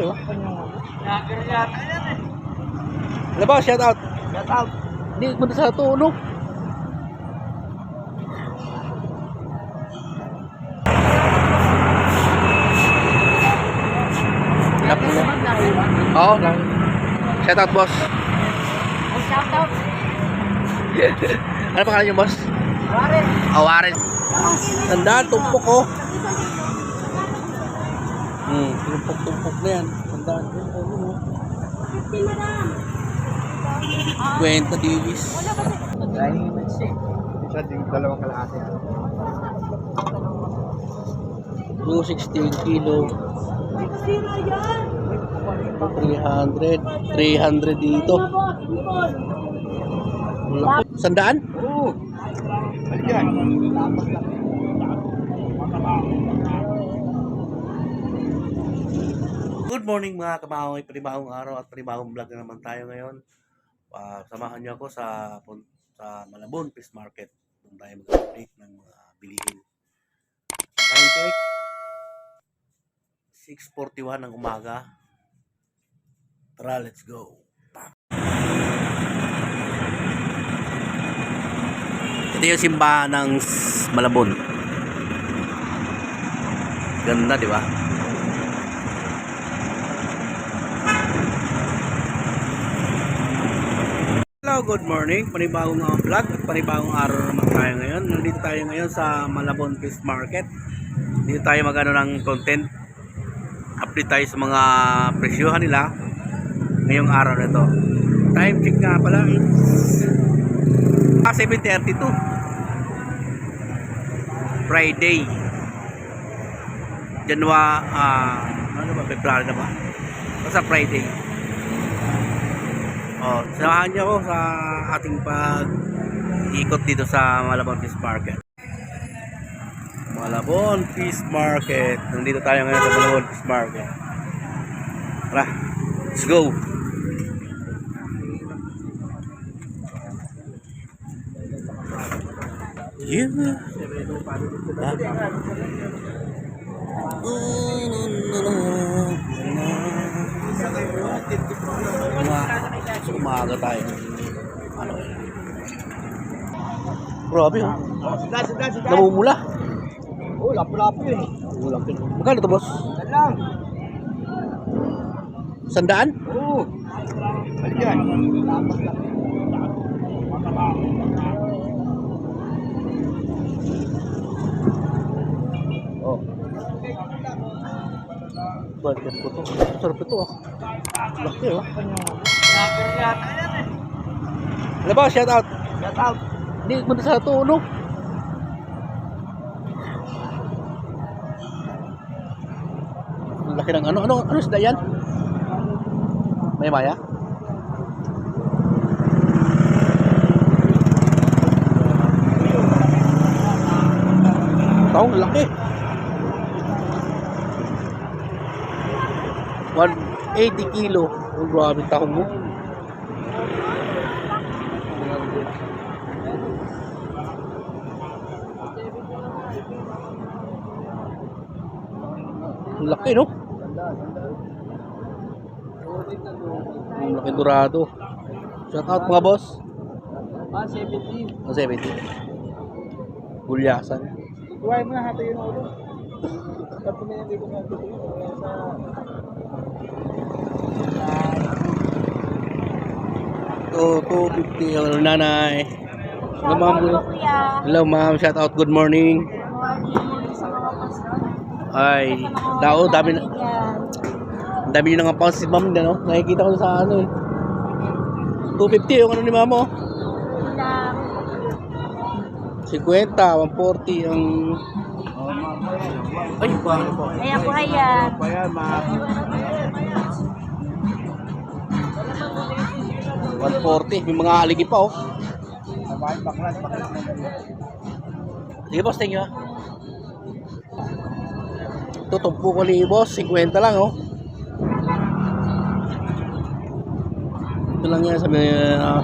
Laki oh. Lager yata yan eh. Ano ba? Shout out. Shout out. Hindi mo sa tulog. Oo, lang. Shout out, boss. Oh, shout out. ano pangalan yung boss? Warren. Awarin. Tandaan, tumpok ko. Hmm, tumpok-tumpok na yan. Tandaan ko. Ano, Kwenta dilis. Dahil mag-shake. Isa din dalawang kalahati. 216 kilo. 300. 300 dito. Sandaan? Oo. Ayan. Good morning mga kamahoy, panibagong araw at panibagong vlog na naman tayo ngayon. Ah, samahan niyo ako sa sa Malabon Fish Market. Doon tayo mag-update ng mga bilihin. Time check. 6.41 ng umaga. Tara, let's go. Ito yung simbahan ng Malabon. Ganda, di ba? Good morning. Panibagong uh, vlog at panibagong araw naman tayo ngayon. Nandito tayo ngayon sa Malabon Fish Market. Dito tayo magano ng content. Update tayo sa mga presyohan nila ngayong araw na ito. Time check nga pala ah, 7.32 Friday January ah, ano ba, February na ba? Basta Friday Oh, samahan niyo ako sa ating pag ikot dito sa Malabon Fish Market. Malabon Fish Market. Nandito tayo ngayon sa Malabon Fish Market. Tara, let's go. Yeah. Ah. Uma, umaga tayo. Ano yun? Grabe oh. Namumula. Oh, lapo-lapo yun. Ulang pin. Magkano to boss? Lang. Sandaan? Oo. Ayan. Oh. Budget ko to. Sarap ito ah. Laki oh. Ano ba? Shout out. Shout out. Hindi mo sa tulog. Laki ng ano, ano, ano isda yan? May maya? Taong laki. 180 kilo. Oh, grabe tahong mo. Ang laki, no? Ang laki dorado. Shout out mga boss. Ah, 17. Ang 70. Gulyasan. Kuhain mo na hati yung ulo. Tapos na hindi ko na To 250 ang nanay. Hello ma'am. Hello ma'am. Shout out. Good morning. Ay, dao dami na dami nyo nga si ma'am no? Nakikita ko sa ano eh. 250 yung ano ni ma'am oh. Lang. 50, 140 ang Ay, po yan. Pa yan, mga 140, may mga aligi pa oh. Sige boss, thank you ah. Ito, tumpo ko ni boss, 50 lang oh. Ito lang yan, sabi uh,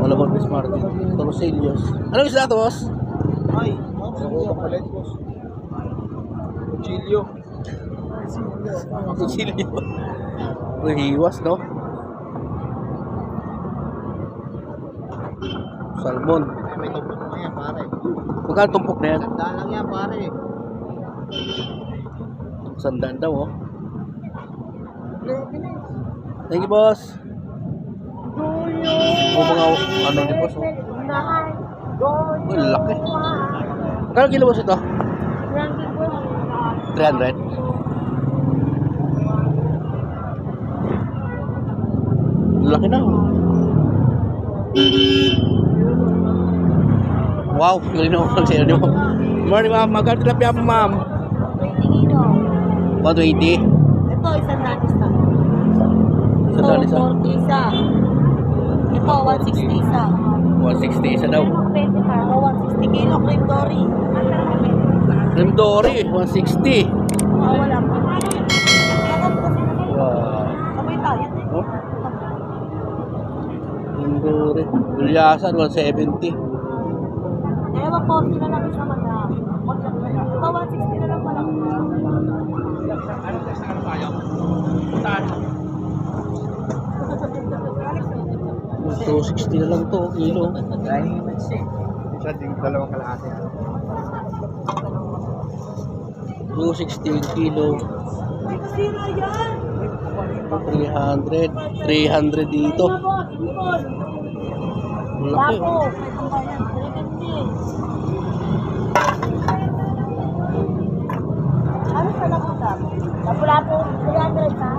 All about this market. Torsillos. Anong isda to boss? Ay, ulo palit ko. Cuchillo. Kusilyo. Rehiwas, no? Salmon. May tumpok na yan, pare. Magkano tumpok na yan? Tandaan lang yan, pare. Sandaan daw, oh. Thank you, boss. O mga ano ni boss, oh. Uy, laki. Magkano kilo boss ito? 300? Laki na. oh. Wow, galing na ako sa inyo. Morning, ma'am. Magkano tilapia mo, ma'am? 120. Ito, isang danis na. Sa Ito, dali sa 40 isa. Ito, 160 isa. 160 isa daw. Ito, 160 kilo, cream dory. Rim Dory, 160. Ah, wala pa. Wow. Sabay tayo. Oh. Rim Dory. Gulyasan, 170. Eh, 140 na lang madam. Ito, 160 na lang pala. 260 na lang to, kilo. Isa din dalawang kalahati. 260 kilo. 300. 300 dito. Laki. Lapo. oh. Ano sa laputa? Lapu-lapo, 300 ha?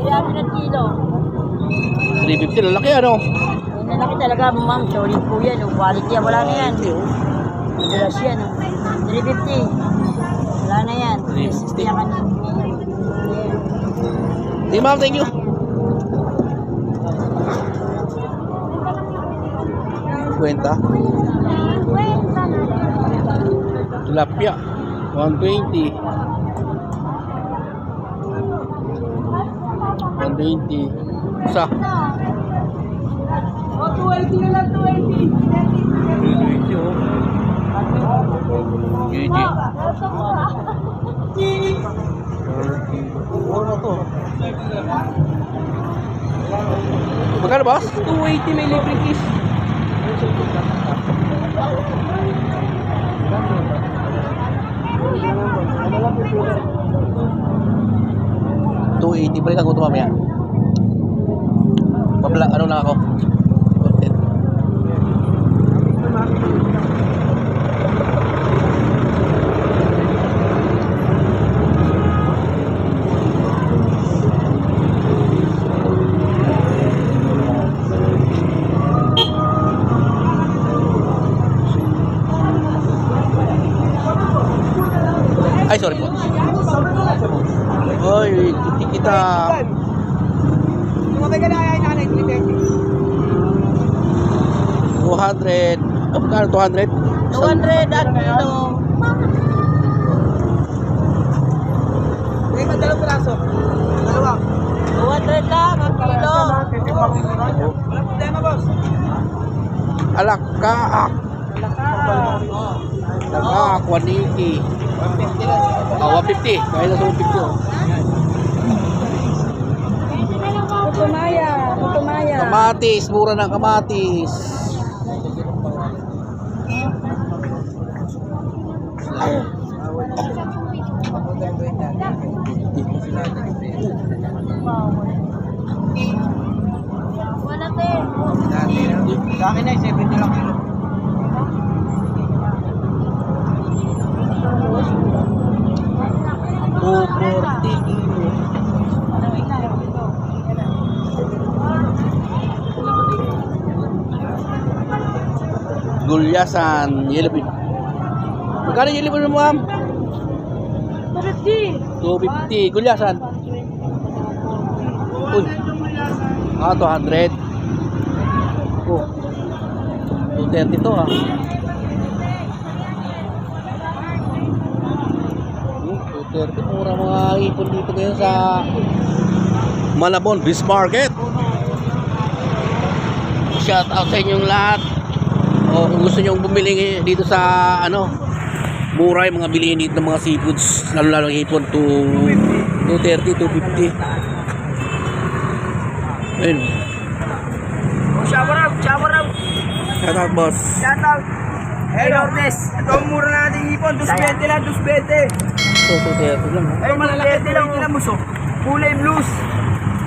300 kilo. 350, lalaki ano? Lalaki talaga, ma'am. Solid po yan. Yung quality yan. Wala na yan. Madalas yan. oh. 350. Wala na yan. 360. Yan ka na. Sige ma'am, thank you. Kwenta. Tilapia. 120. 120. Isa. O, 280 na lang, 280. 220 oh. GG. Magkano boss? 280 may libre kiss. Two eighty balik ako ito mamaya. Pabla, ano lang ako? Ay, sorry po. Oy, hindi kita. Tumabay ka na kaya yung nanay, 350. 200. Oh, magkano 200? 200 at kilo. Bigay ka dalawang piraso. Dalawa. 200 lang ang kilo. Wala problema, boss. Alaka. Alaka, 180. 150 lang. Ah, 150. Kaya na sa 150. oh. Putumaya, putumaya. Kamatis, mura ng kamatis. Sa akin ay 70 lang kilo. Gulyasan, yellow pin. Magkano yellow pin mo, ma'am? 50. 250. Gulyasan. Uy. Ah, 200. Oh. 230 to ah. Hmm, 230. Mura mga ipon dito ngayon sa Malabon Fish Market. Shout out sa inyong lahat. O kung gusto nyong bumili dito sa ano Mura yung mga bilihin dito ng mga seafoods. Lalo-lalo ng hipon. 2, 230, 250. Ayun. Shower out, shower out. Shout out, boss. Shout out. Hey, Lourdes. Ito ang mura nating ipon. 220 lang, 220. Ito, 230 lang. Ay, malalaki, 280 lang. muso. Kulay blues.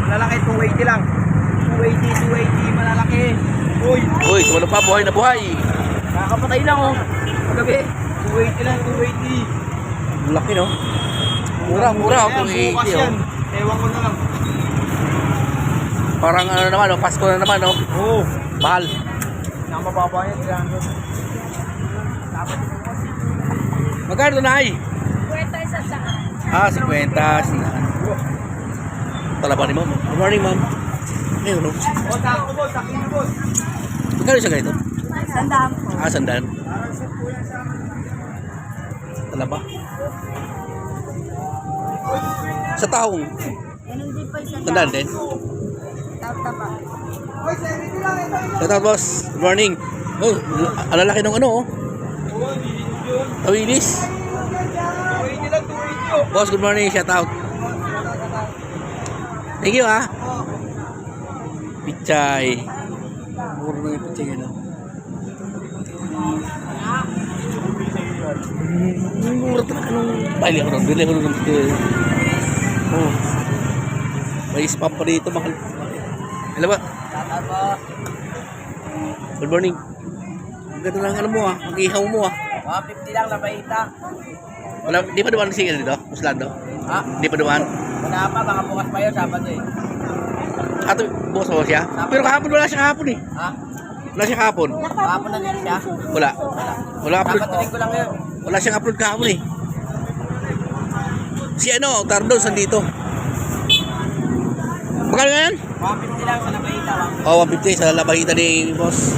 Malalaki, 280 lang. 280, 280, malalaki. Uy, Uy, tumalo pa. Buhay na buhay. kakapatay lang oh. Magabi. 280 lang, 280. Laki, no? Mura, mura. Ayan, Kung bukas 80, yan. oh. Ewan ko na lang. Parang ano naman, oh, Pasko na naman, oh. Oo. Mahal. Nakamababa yan, 300. Magkano ito, Nay? Kwenta isa sa Ah, 50. Talaba ni ma'am. Good morning, ma'am. Ayun, no? O, tako boss, akin na boss. Magkano siya ganito? Sandaan po. Ah, sandaan. Talaba. Sa taong, Ganun din po yung sandaan din. Tapa. Uy, 70 lang, ito, ito. Shout out, boss. Good morning. Oh, ang lalaki ng ano, oh. Tawilis. 280 lang, 280 oh. Boss, good morning. Shout out. Thank you, ah. Pichay. Pichay, ano. Nung... Bili ako nung, bili ako nung... Oh. May spam pa dito, mahal. Hello ba? Good morning. Ang ganda ng ano mo ah, ang ihaw mo ah. 150 lang, nabaita. Wala, di pa dumaan singer dito? Muslando? Ha? Di pa dumaan? Wala pa, baka bukas pa yun, Sabado eh. Ato, bukas mo siya? Pero kahapon wala siya kahapon eh. Ha? Wala siya kahapon. Kahapon na din siya. Wala. Wala upload. Kapatuloy ko lang yun. Wala siyang upload kahapon eh. Si ano, Tardon, sandito. Magkano nga yan? 150 lang sa nabaita. Oh, 150 sa labahita ni boss.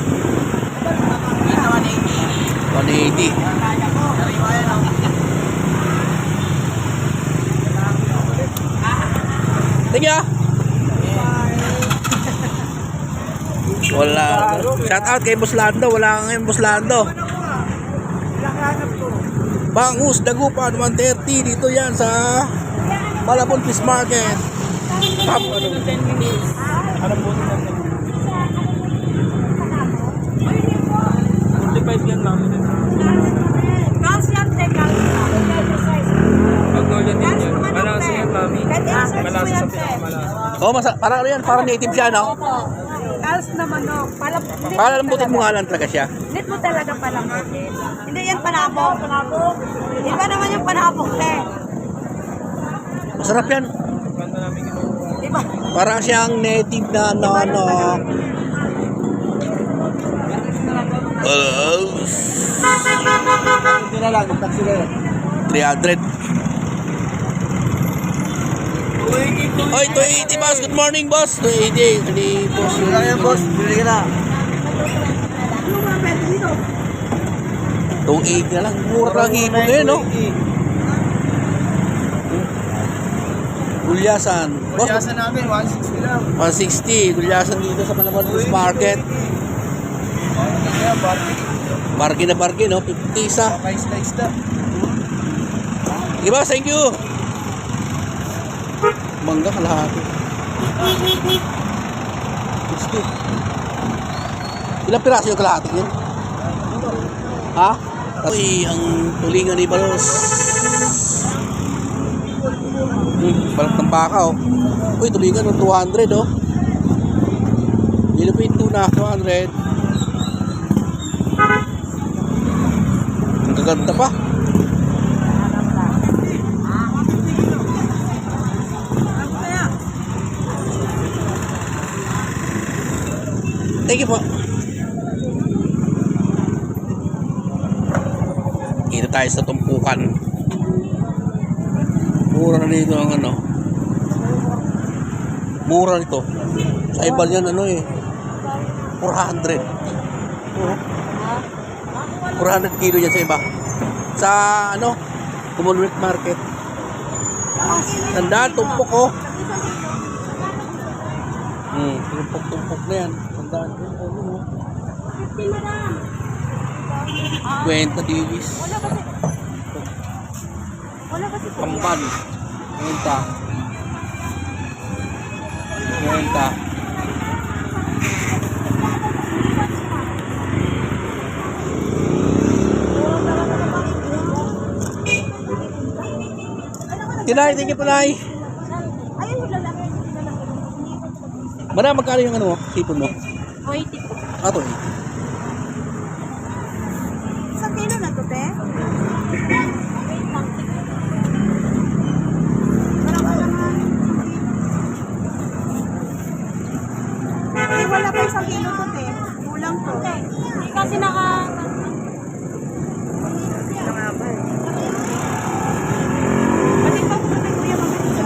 Kita 180. 180. Thank you. ah. Wala. Shout out kay Boss Lando. Wala nga ngayon Boss Lando. Bangus, Dagupan, 130. Dito yan sa Malabon Fish Market. Top, ano? Lang yan? 45 yan lang. Calcium. Malasa yan, mami. Malasa sa pinakamalasa. Oh, masa, parang ano yan, parang native siya, no? Calc naman, no. Palap, Parang lambutin mo nga lang talaga siya. Net mo talaga palambutin. Hindi yan panabong. Panabong. Iba naman yung panabong, te. Masarap yan. Diba? Parang siyang native na ano, ano. Na lang, taxi na yan. 300. Oy, 280 boss. Good morning, boss. 280. Hindi, boss. Wala yan, boss. Bili ka na. 280 na lang. Mura lang ibon ngayon, no? Gulyasan. Pagkasa namin, 160 lang. 160. Gulyasan dito sa Panaman Fish Market. Bargain na bargain, no? 50 isa. Okay, slice na. Sige boss, thank you. Mangga kalahati. Gusto. Ilang piraso yung kalahati yun? Ha? Uy, ang tulingan ni Balos. Hmm, balat ng baka, oh. Uy, tulingan ng 200, oh. Nilupin tuna, 200. Ang gaganda pa. Thank you po. Dito tayo sa tumpukan. Mura na dito ang ano. Mura nito. Sa iba yan ano eh. 400. Oo. 400 kilo yan sa iba. Sa ano? Commonwealth Market. Tandaan, tumpok oh. Hmm, tumpok-tumpok na yan. Tandaan ko. Oh. 20 divis. Wala kasi. Kamban. Kwenta. Kwenta. Tinay, tingin po nay. Wala. Mara, magkano yung ano mo? Sipon mo? 80 po. Ato eh. Isang kilo na to, te? Eh, wala pa isang kilo to, te. Kulang to. Hindi kasi naka... Pati pa po kay Kuya Mamaya.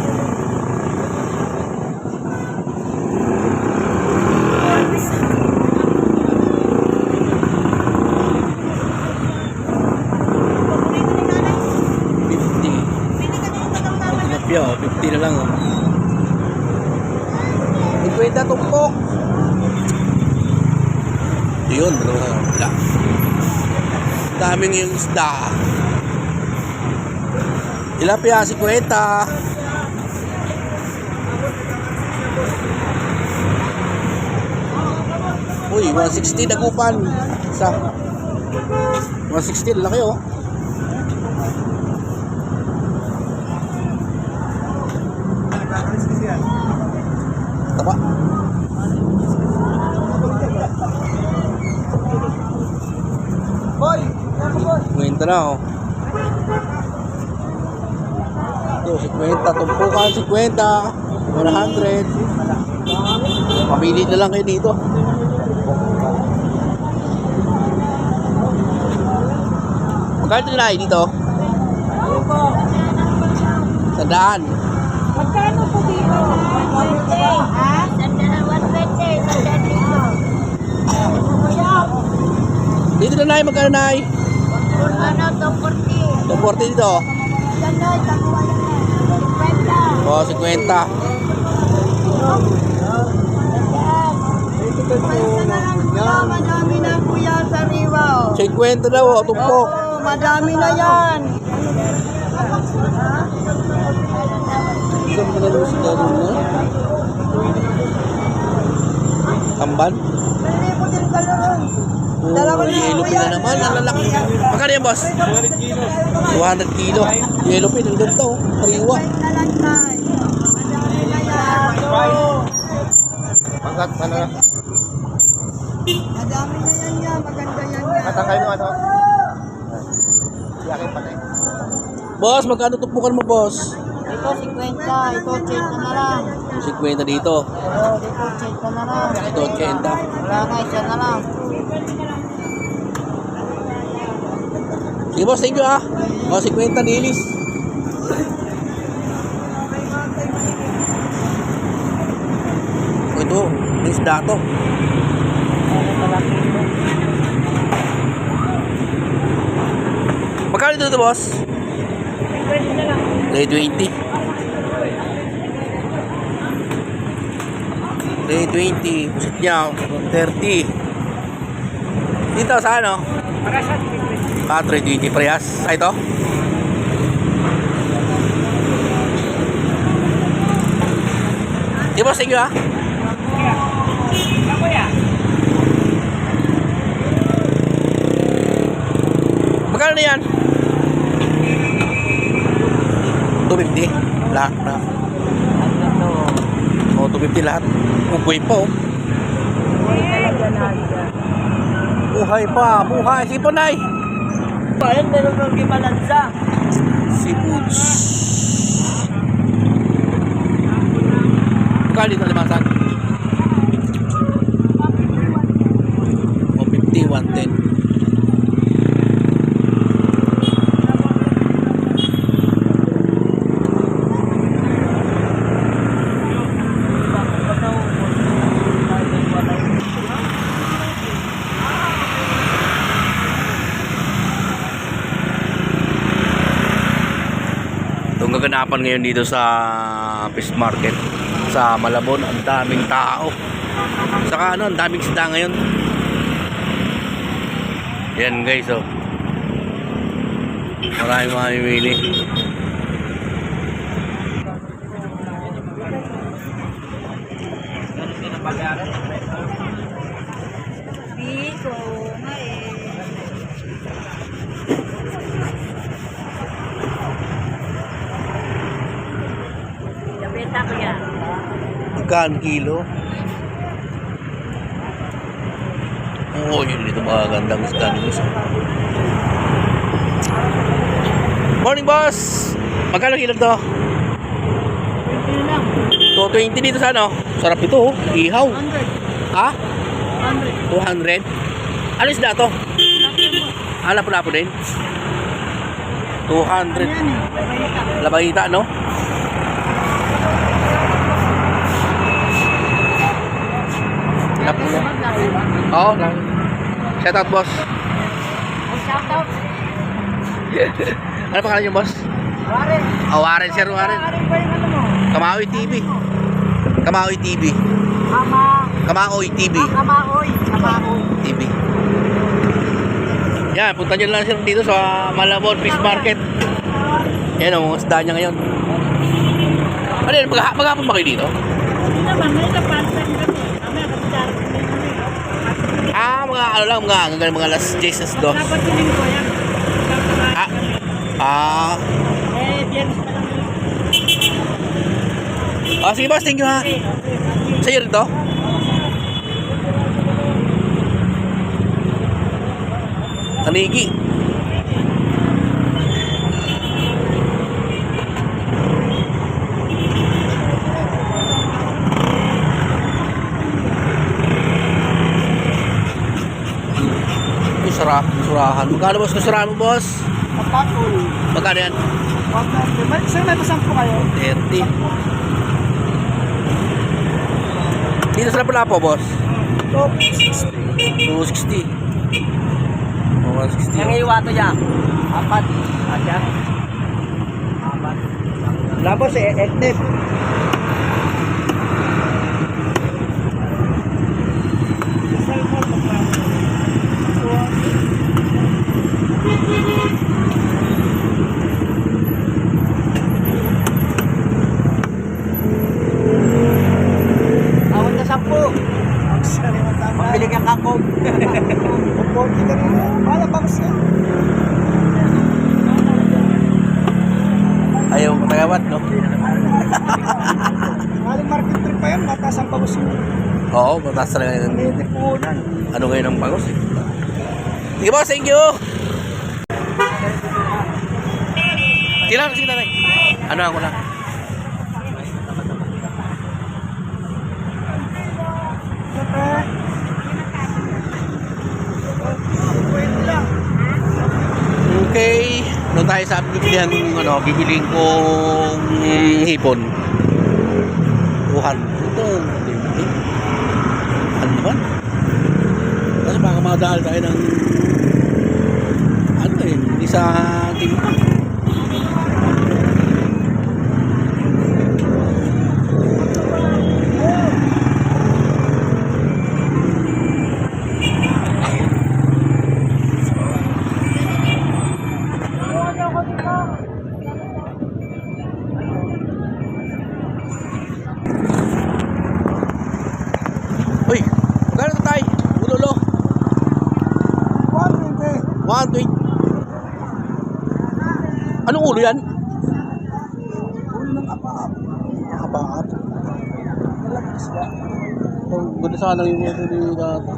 Paborito ni nanay. 50. Pili ka ng batang tama na. Tilapia oh, 50 na lang oh. 50 tumpok. Yun, bro. Wala. Daming yung isda. Tilapia, 50. Uy, 160 dagupan. Isa. 160, laki oh. Taba. Boy! Ako, boy! Kwenta na oh. Ito, 50. Tumpukan, 50. 100. Pamili na lang kayo dito. Magkano na dito? Sandaan. Magkano po dito? Ha? Sandaan, 120. Sandaan dito. Dito na nai, magkano nai? Ano, 240. 240 dito. Gano'n, takuha na. 50. Oh, 50. Madami na kuya sa riwa. 50 daw, oh, tumpok. Oh, madami na yan. Isang manalo sa gano'n na. Kamban? Hindi po din kalon. Oh, Dalawa na yellow pin na naman. Ang lalaki. Magkano yan, boss? 200 kilo. 200 kilo. Yellow pin, ang ganda oh. Kariwa. Na lang tayo. Madami na yan. Pangkat, ano na? Madami na yan yan. Maganda yan yan. Matangkay mo ano? Yakin pa na eh. Boss, magkano tumpukan mo, boss? Ito, 50. Ito, 80 na lang. 50 dito. Oh, dito, 80 na lang. Ito, 80. Wala nga, isa na lang. Sige, boss, thank you ah. O, 50 dilis. Ito, isda to. Magkano dito, boss? 20 na lang. 320. 320. Pusit niya. 30. Dito sa ano? Ah, 320 parehas. Ah, ito? Di ba sige ah? Magkano na yan? 250 lahat na. O, 250 lahat. Ugoy pa oh. Buhay pa, buhay. Sipon ay. Ayun, meron kang gibalansa. Seafoods. Magkano dito limasan? O, 50, 110. kaganapan ngayon dito sa fish market sa Malabon. Ang daming tao. Saka ano ang daming sida ngayon. Yan guys oh. Maraming mga mimili. Bigo Magkano kilo? Oo, yun dito mga gandang isda ni boss. Morning, boss! Magkano kilo to? 220 dito sa ano? Sarap ito, oh. Ihaw. Ha? 200. Ano isda to? Ah, lapo-lapo din. 200. Labayita, no? Na. Oo. Shout out, boss. Shout out. Ano pangalan niyo, boss? Warren, Oh, Warren, Sir Warren. Warren ba yung ano mo? Kamaoy TV. Kamaoy TV. Kama, Kamaoy TV. kamaoy, kamaoy. TV. Yan, punta nyo lang sir dito sa Malabon Fish Market. Yan ang mga isda niya ngayon. Ano yan, mag maghapon ba kayo dito? Hindi naman, may napansin kami. Kami, kasi darating din kami. Ah, mga ano lang, mga hanggang mga alas 10 as 2. Dapat siling ko yan. Ah, ah, Eh, biyernes pa lang yun. ah, sige boss, thank you ha. Sa'yo rin to? Tanigi. Sarap. Surahan. Magkano boss kung surahan mo, boss? Kapakul. Magkano yan? Wag na. May, pasampo kayo? 30. Dito sa Lapu-Lapu, boss? So, 260. Oh, 160. Yung iwato niya. Apat. Asya. Apat. Tapos eh, etnip. Awat na sampu. Pabili kang kangkong. Kukunti ka rin. Wala bangs yan. Ayaw mo tagawat, no? Maling market trip pa yan. Mataas ang bangus yun. Oo, mataas talaga yun. Hindi. Ano ngayon ang pagos? Sige boss, thank you! Kailangan kasi tatay. Ano ako lang? Okay, doon tayo sa bibilihan ng ano, bibiling kong hipon. Tuhan. Ito, ano naman? Madahal tayo ng ano eh, hindi sa team. Uy, magkano ito tayo? Ulolo. 120. 120. Anong ulo yan? Ulo ng apa-ap. Kapaap. Malakas ka. Kung ganda sana yung ulo ni Tata.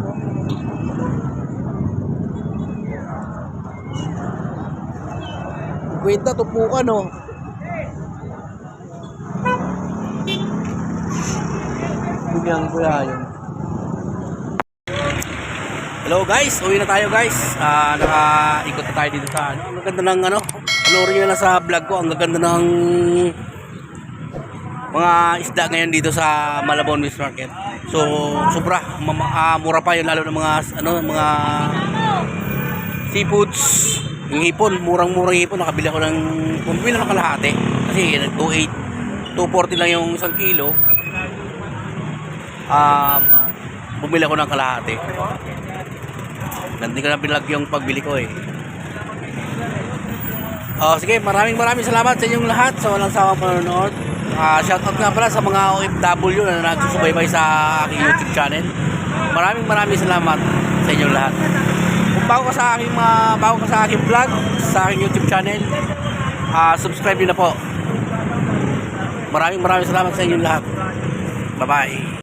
Kwenta, tupukan no. Bigyan ko yan. Hello guys, uwi na tayo guys. Ah, naka-ikot na tayo dito sa ano. Ang ganda ng ano. Panoorin nyo na sa vlog ko. Ang ganda ng mga isda ngayon dito sa Malabon Fish Market. So, sobra ah, mura pa yun lalo ng mga ano, mga seafoods. Yung hipon, murang-murang hipon, nakabili ako ng bumili ng kalahati. Kasi 2.8 240 lang yung isang kilo. Um, bumili ako ng kalahati. Hindi ko na pinag yung pagbili ko eh. Oh, sige, maraming maraming salamat sa inyong lahat sa walang sawang panonood. Ah, shoutout nga pala sa mga OFW na nagsusubaybay sa aking YouTube channel. Maraming maraming salamat sa inyo lahat. Kung bago ka sa aking mga bago ka sa aking vlog, sa aking YouTube channel, ah subscribe niyo na po. Maraming maraming salamat sa inyo lahat. Bye-bye.